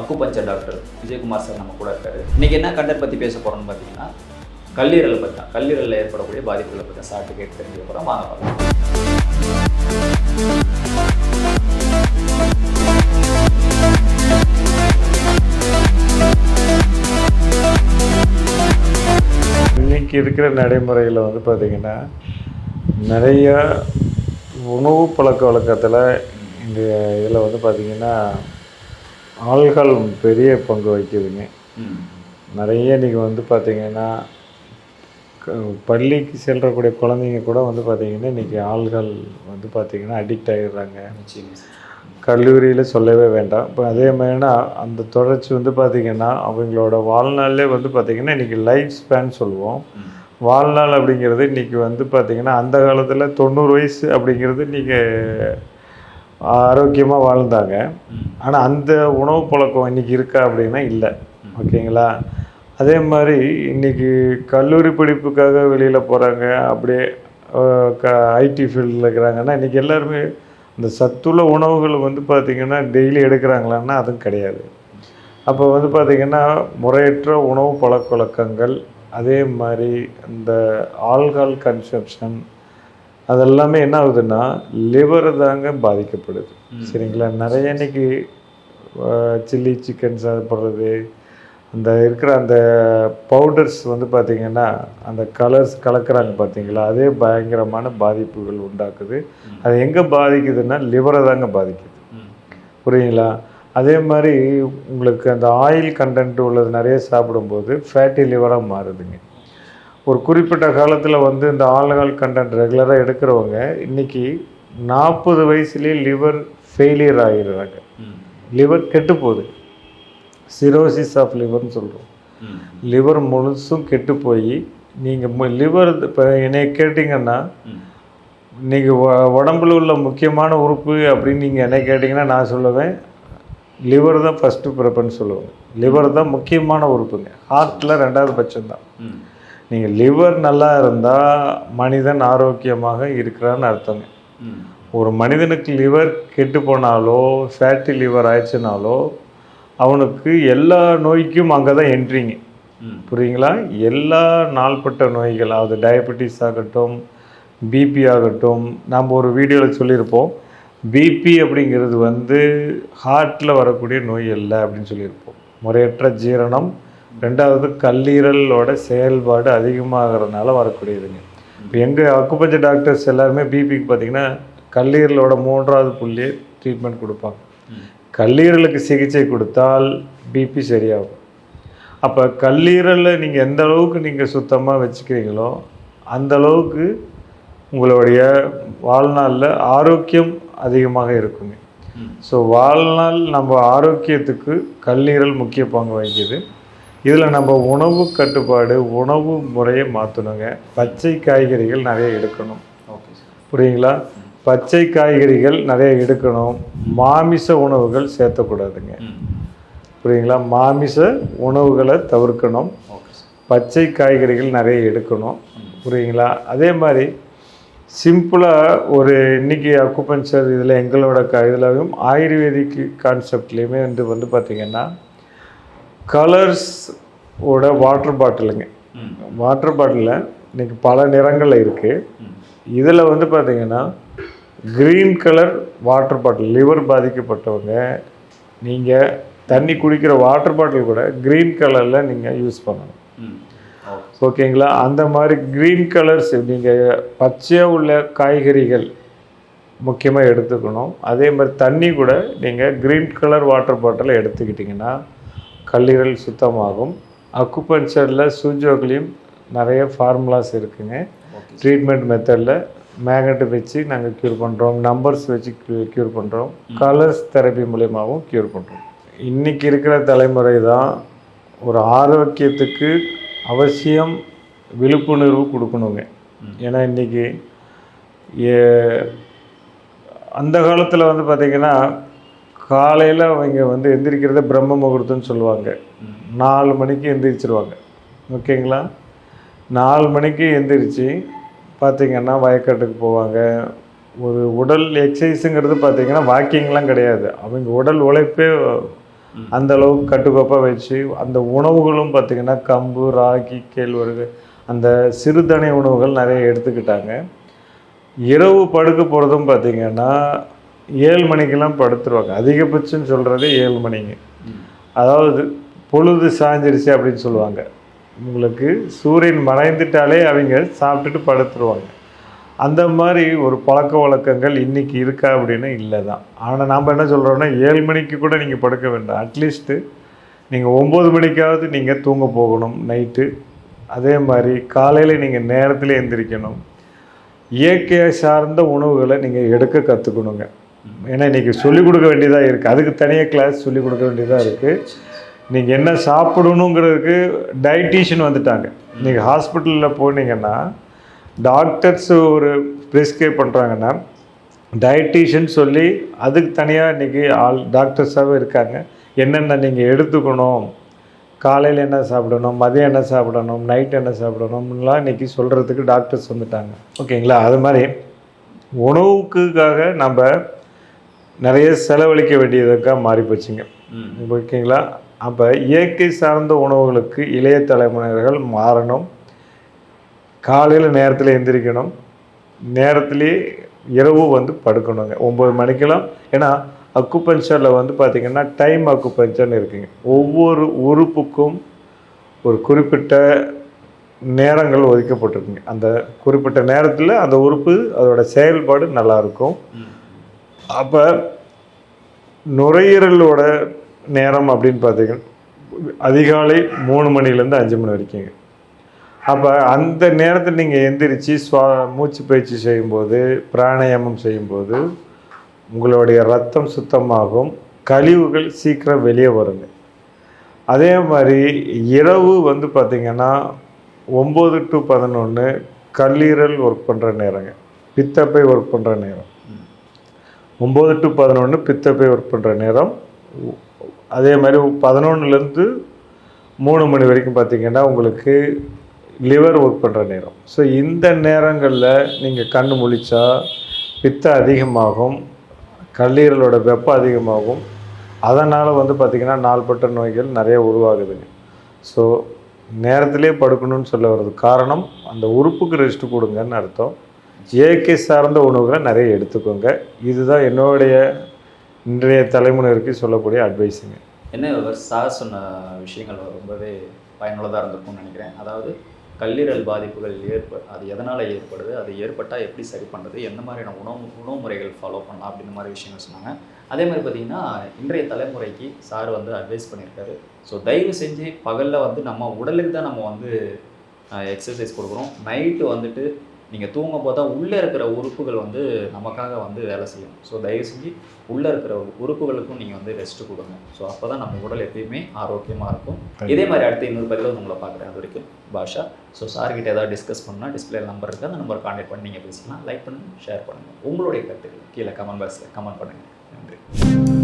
Acupuncture doctor Vijayakumar sir நம்ம கூட இருக்காரு. இன்னைக்கு என்ன கண்டர் பற்றி பேச போகிறோம்னு பார்த்தீங்கன்னா கல்லீரலை பற்றி தான். கல்லீரலில் ஏற்படக்கூடிய பாதிப்புகளை பற்றி சாப்பிட்டு கேட்டு தெரிஞ்சுக்க போகிறோம் வாங்க பார்க்கலாம். இன்னைக்கு இருக்கிற நடைமுறையில் வந்து பார்த்திங்கன்னா நிறைய உணவு பழக்க வழக்கத்தில் இந்த இதில் வந்து பார்த்திங்கன்னா ஆள்கள் பெரிய பங்கு வகிக்குதுங்க. நிறைய இன்றைக்கி வந்து பார்த்திங்கன்னா பள்ளிக்கு செல்லக்கூடிய குழந்தைங்க கூட வந்து பார்த்திங்கன்னா இன்றைக்கி ஆள்கள் வந்து பார்த்திங்கன்னா அடிக்ட் ஆகிடுறாங்க கல்லூரியில் சொல்லவே வேண்டாம். இப்போ அதே மாதிரினா அந்த தொடர்ச்சி வந்து பார்த்திங்கன்னா அவங்களோட வாழ்நாள்லே வந்து பார்த்திங்கன்னா இன்றைக்கி லைஃப் ஸ்பேன் சொல்லுவோம். வாழ்நாள் அப்படிங்கிறது இன்றைக்கி வந்து பார்த்திங்கன்னா அந்த காலத்தில் தொண்ணூறு வயசு அப்படிங்கிறது இன்றைக்கி ஆரோக்கியமாக வாழ்ந்தாங்க. ஆனால் அந்த உணவு பழக்கம் இன்றைக்கி இருக்கா அப்படின்னா இல்லை. ஓகேங்களா? அதே மாதிரி இன்றைக்கி கல்லூரி படிப்புக்காக வெளியில் போகிறாங்க அப்படியே க ஐடி ஃபீல்டில் இருக்கிறாங்கன்னா இன்றைக்கி எல்லாருமே இந்த சத்துள்ள உணவுகள் வந்து பார்த்திங்கன்னா டெய்லி எடுக்கிறாங்களான்னா அதுவும் கிடையாது. அப்போ வந்து பார்த்திங்கன்னா முறையற்ற உணவு பழக்க வழக்கங்கள் அதே மாதிரி இந்த ஆல்கால் கன்சப்ஷன் அதெல்லாமே என்ன ஆகுதுன்னா லிவர் தாங்க பாதிக்கப்படுது. சரிங்களா? நிறைய இன்னைக்கு சில்லி சிக்கன் சாப்பிட்றது அந்த இருக்கிற அந்த பவுடர்ஸ் வந்து பார்த்திங்கன்னா அந்த கலர்ஸ் கலக்கிறாங்க பார்த்தீங்களா அதே பயங்கரமான பாதிப்புகள் உண்டாக்குது. அது எங்கே பாதிக்குதுன்னா லிவரை தாங்க பாதிக்குது. புரியுங்களா? அதே மாதிரி உங்களுக்கு அந்த ஆயில் கண்டென்ட் உள்ளது நிறைய சாப்பிடும்போது ஃபேட்டி லிவராக மாறுதுங்க. ஒரு குறிப்பிட்ட காலத்தில் வந்து இந்த ஆல்கஹால் கண்டென்ட் ரெகுலராக எடுக்கிறவங்க இன்னைக்கு நாற்பது வயசுலேயே லிவர் ஃபெயிலியர் ஆகிடுறாங்க லிவர் கெட்டு போகுது சிரோசிஸ் ஆஃப் லிவர்னு சொல்கிறோம் லிவர் முழுசும் கெட்டு போய் நீங்கள் லிவர் இப்போ என்னை கேட்டிங்கன்னா நீங்கள் உடம்புல உள்ள முக்கியமான உறுப்பு அப்படின்னு நீங்கள் என்ன கேட்டிங்கன்னா நான் சொல்லுவேன். லிவர் தான் ஃபஸ்ட்டு ப்ரிஃபரன்ஸ் சொல்லுவேன் லிவர் தான் முக்கியமான உறுப்புங்க. ஹார்ட்டில் ரெண்டாவது பட்சம்தான். நீங்கள் லிவர் நல்லா இருந்தால் மனிதன் ஆரோக்கியமாக இருக்கிறான்னு அர்த்தங்க ஒரு மனிதனுக்கு லிவர் கெட்டு போனாலோ ஃபேட்டி லிவர் ஆயிடுச்சுனாலோ அவனுக்கு எல்லா நோய்க்கும் அங்கே தான் என்ட்ரிங்க புரியுங்களா? எல்லா நாள்பட்ட நோய்கள் அதாவது டயபெட்டிஸ் ஆகட்டும் பிபி ஆகட்டும் நம்ம ஒரு வீடியோவில் சொல்லியிருப்போம். பிபி அப்படிங்கிறது வந்து ஹார்ட்டில் வரக்கூடிய நோய் அல்ல அப்படின்னு சொல்லியிருப்போம். முறையற்ற ஜீரணம் ரெண்டாவது கல்லீரலோட செயல்பாடு அதிகமாகிறதுனால வரக்கூடியதுங்க. இப்போ எங்கள் அக்குபஞ்சர் டாக்டர்ஸ் எல்லாருமே பிபிக்கு பார்த்தீங்கன்னா கல்லீரலோட மூன்றாவது புள்ளியே ட்ரீட்மெண்ட் கொடுப்பாங்க. கல்லீரலுக்கு சிகிச்சை கொடுத்தால் பிபி சரியாகும். அப்போ கல்லீரலை நீங்கள் எந்த அளவுக்கு நீங்கள் சுத்தமாக வச்சுக்கிறீங்களோ அந்த அளவுக்கு உங்களுடைய வாழ்நாளில் ஆரோக்கியம் அதிகமாக இருக்குங்க. ஸோ வாழ்நாள் நம்ம ஆரோக்கியத்துக்கு கல்லீரல் முக்கிய பங்கு வகிக்குது. இதில் நம்ம உணவு கட்டுப்பாடு உணவு முறையை மாற்றணுங்க. பச்சை காய்கறிகள் நிறைய எடுக்கணும். புரியுங்களா பச்சை காய்கறிகள் நிறைய எடுக்கணும். மாமிச உணவுகள் சேர்த்தக்கூடாதுங்க. புரியுங்களா மாமிச உணவுகளை தவிர்க்கணும். பச்சை காய்கறிகள் நிறைய எடுக்கணும். புரியுங்களா அதே மாதிரி சிம்பிளாக ஒரு இன்னைக்கு அக்குபஞ்சர் இதில் எங்களோட க இதுலயும் ஆயுர்வேதிக் கான்செப்ட்லேயுமே வந்து வந்து பார்த்திங்கன்னா கலர்ஸ் ஓட வாட்டர் பாட்டிலுங்க வாட்டர் பாட்டிலில் இன்னைக்கு பல நிறங்களில் இருக்குது இதில் வந்து பார்த்தீங்கன்னா green colour water bottle liver பாதிக்கப்பட்டவங்க நீங்கள் தண்ணி குடிக்கிற வாட்டர் பாட்டில் கூட க்ரீன் கலரில் நீங்கள் யூஸ் பண்ணணும். ஓகேங்களா? அந்த மாதிரி க்ரீன் கலர்ஸ் நீங்கள் பச்சையாக உள்ள காய்கறிகள் முக்கியமாக எடுத்துக்கணும். அதே மாதிரி தண்ணி கூட நீங்கள் க்ரீன் கலர் வாட்டர் பாட்டில் எடுத்துக்கிட்டிங்கன்னா கல்லீரல் சுத்தமாகும். அக்குபஞ்சரில் சூஜோக்லேயும் நிறைய ஃபார்முலாஸ் இருக்குங்க. ட்ரீட்மெண்ட் மெத்தடில் மேக்னெட் வச்சு நாங்கள் க்யூர் பண்ணுறோம் நம்பர்ஸ் வச்சு க்யூர் பண்ணுறோம் கலர்ஸ் தெரப்பி மூலயமாவும் க்யூர் பண்ணுறோம் இன்றைக்கி இருக்கிற தலைமுறை தான் ஒரு ஆரோக்கியத்துக்கு அவசியம் விழிப்புணர்வு கொடுக்கணுங்க. ஏன்னா இன்றைக்கி அந்த காலத்தில் வந்து பார்த்திங்கன்னா காலையில் அவங்க வந்து எந்திரிக்கிறத பிரம்ம முகூர்த்தம்னு சொல்லுவாங்க. நாலு மணிக்கு எந்திரிச்சிருவாங்க. ஓகேங்களா? நாலு மணிக்கு எந்திரிச்சு பார்த்திங்கன்னா வயக்காட்டுக்கு போவாங்க. ஒரு உடல் எக்ஸசைஸுங்கிறது பார்த்திங்கன்னா வாக்கிங்லாம் கிடையாது. அவங்க உடல் உழைப்பே அந்த அளவுக்கு கட்டுக்கோப்பாக வச்சு அந்த உணவுகளும் பார்த்திங்கன்னா கம்பு ராகி கேழ்வரகு அந்த சிறுதானிய உணவுகள் நிறைய எடுத்துக்கிட்டாங்க. இரவு படுக்க போகிறதும் பார்த்திங்கன்னா ஏழு மணிக்கெல்லாம் படுத்துருவாங்க. அதிகபட்சம் சொல்கிறது ஏழு மணிங்க அதாவது பொழுது சாஞ்சிருச்சு அப்படின்னு சொல்லுவாங்க. உங்களுக்கு சூரியன் மறைந்துட்டாலே அவங்க சாப்பிட்டுட்டு படுத்துருவாங்க. அந்த மாதிரி ஒரு பழக்க வழக்கங்கள் இன்றைக்கி இருக்கா அப்படின்னு இல்லை தான் ஆனால் நாம் என்ன சொல்கிறோன்னா ஏழு மணிக்கு கூட நீங்கள் படுக்க வேண்டாம். அட்லீஸ்ட்டு நீங்கள் ஒம்பது மணிக்காவது நீங்கள் தூங்க போகணும் நைட்டு அதே மாதிரி காலையில் நீங்கள் நேரத்தில் எந்திரிக்கணும். இயற்கையை சார்ந்த உணவுகளை நீங்கள் எடுக்க கற்றுக்கணுங்க ஏன்னா இன்றைக்கி சொல்லிக் கொடுக்க வேண்டியதாக இருக்குது அதுக்கு தனியாக கிளாஸ் சொல்லிக் கொடுக்க வேண்டியதாக இருக்குது நீங்கள் என்ன சாப்பிடணுங்கிறதுக்கு டயட்டீஷியன் வந்துட்டாங்க. நீங்கள் ஹாஸ்பிட்டலில் போனீங்கன்னா டாக்டர்ஸ் ஒரு ப்ரிஸ்கிரைப் பண்ணுறாங்கன்னா டயட்டீஷியன் சொல்லி அதுக்கு தனியாக இன்றைக்கி ஆள் டாக்டர்ஸாகவே இருக்காங்க. என்னென்ன நீங்கள் எடுத்துக்கணும்? காலையில் என்ன சாப்பிடணும்? மதியம் என்ன சாப்பிடணும்? நைட் என்ன சாப்பிடணும்லாம் இன்றைக்கி சொல்கிறதுக்கு டாக்டர்ஸ் வந்துட்டாங்க. ஓகேங்களா? அது மாதிரி உணவுக்குக்காக நம்ம நிறைய செலவழிக்க வேண்டியதுக்காக மாறி போச்சுங்க. ம். ஓகேங்களா? அப்போ இயற்கை சார்ந்த உணவுகளுக்கு இளைய தலைமுறைகள் மாறணும். காலையில் நேரத்தில் எந்திரிக்கணும். நேரத்திலே இரவு வந்து படுக்கணுங்க. ஒம்பது மணிக்கெல்லாம் ஏன்னா அக்குபஞ்சரில் வந்து பார்த்திங்கன்னா டைம் அக்குபஞ்சர்னு இருக்குங்க. ஒவ்வொரு உறுப்புக்கும் ஒரு குறிப்பிட்ட நேரங்கள் ஒதுக்கப்பட்டிருக்குங்க. அந்த குறிப்பிட்ட நேரத்தில் அந்த உறுப்பு அதோட செயல்பாடு நல்லா இருக்கும். ம். அப்போ நுரையீரலோட நேரம் அப்படின்னு பார்த்தீங்கன்னா அதிகாலை மூணு மணிலேருந்து அஞ்சு மணி வரைக்குங்க. அப்போ அந்த நேரத்தில் நீங்கள் எந்திரிச்சு சுவா மூச்சு பயிற்சி செய்யும்போது பிராணாயாமம் செய்யும்போது உங்களுடைய ரத்தம் சுத்தமாகும் கழிவுகள் சீக்கிரம் வெளியே வருங்க. அதே மாதிரி இரவு வந்து பார்த்திங்கன்னா ஒம்பது டு பதினொன்று கல்லீரல் ஒர்க் பண்ணுற நேரங்க. பித்தப்பை ஒர்க் பண்ணுற நேரம். ஒம்பது டு பதினொன்று பித்தப்பை ஒர்க் பண்ணுற நேரம். அதே மாதிரி பதினொன்றுலேருந்து மூணு மணி வரைக்கும் பார்த்தீங்கன்னா உங்களுக்கு லிவர் ஒர்க் பண்ணுற நேரம். ஸோ இந்த நேரங்களில் நீங்கள் கண் முழிச்சா பித்தம் அதிகமாகும் கல்லீரலோட வெப்பம் அதிகமாகும். அதனால் வந்து பார்த்திங்கன்னா நாள்பட்ட நோய்கள் நிறைய உருவாகுதுங்க ஸோ நேரத்திலே படுக்கணும்னு சொல்ல வர்றது காரணம் அந்த உறுப்புக்கு ரெஸ்ட் கொடுங்கன்னு அர்த்தம். ஜேகே சார்ந்த உணவுகளை நிறைய எடுத்துக்கோங்க. இதுதான் என்னுடைய இன்றைய தலைமுறைக்கு சொல்லக்கூடிய அட்வைஸுங்க என்ன இவர் சார் சொன்ன விஷயங்கள் ரொம்பவே பயனுள்ளதாக இருந்திருக்கும்னு நினைக்கிறேன். அதாவது கல்லீரல் பாதிப்புகள் ஏற்ப அது எதனால் ஏற்படுது அது ஏற்பட்டால் எப்படி சரி பண்ணுறது எந்த மாதிரியான உணவு உணவு முறைகள் ஃபாலோ பண்ணலாம் அப்படின்ற மாதிரி விஷயங்கள் சொன்னாங்க. அதே மாதிரி பார்த்தீங்கன்னா இன்றைய தலைமுறைக்கு சார் வந்து அட்வைஸ் பண்ணியிருக்காரு. ஸோ தயவு செஞ்சு பகலில் வந்து நம்ம உடலுக்கு தான் நம்ம வந்து எக்ஸசைஸ் கொடுக்குறோம். நைட்டு வந்துட்டு நீங்கள் தூங்கும் போது தான் உள்ளே இருக்கிற உறுப்புகள் வந்து நமக்காக வந்து வேலை செய்யும். ஸோ தயவு செஞ்சு உள்ளே இருக்கிற உறுப்புகளுக்கும் நீங்கள் வந்து ரெஸ்ட் கொடுங்க. ஸோ அப்போ தான் நம்ம உடல் எப்பயுமே ஆரோக்கியமாக இருக்கும். இதே மாதிரி அடுத்த இன்னொரு பதிவில் உங்களை பார்க்குறேன். அது வரைக்கும் பாஷா. ஸோ சார்கிட்ட ஏதாவது டிஸ்கஸ் பண்ணால் டிஸ்பிளே நம்பர் இருக்குது அந்த நம்பர் கான்டாக்ட் பண்ணி நீங்கள் பேசிக்கலாம். லைக் பண்ணுங்கள் ஷேர் பண்ணுங்கள் உங்களுடைய கருத்துக்கள் கீழே கமெண்ட் பாக்ஸில் கமெண்ட் பண்ணுங்கள் நன்றி.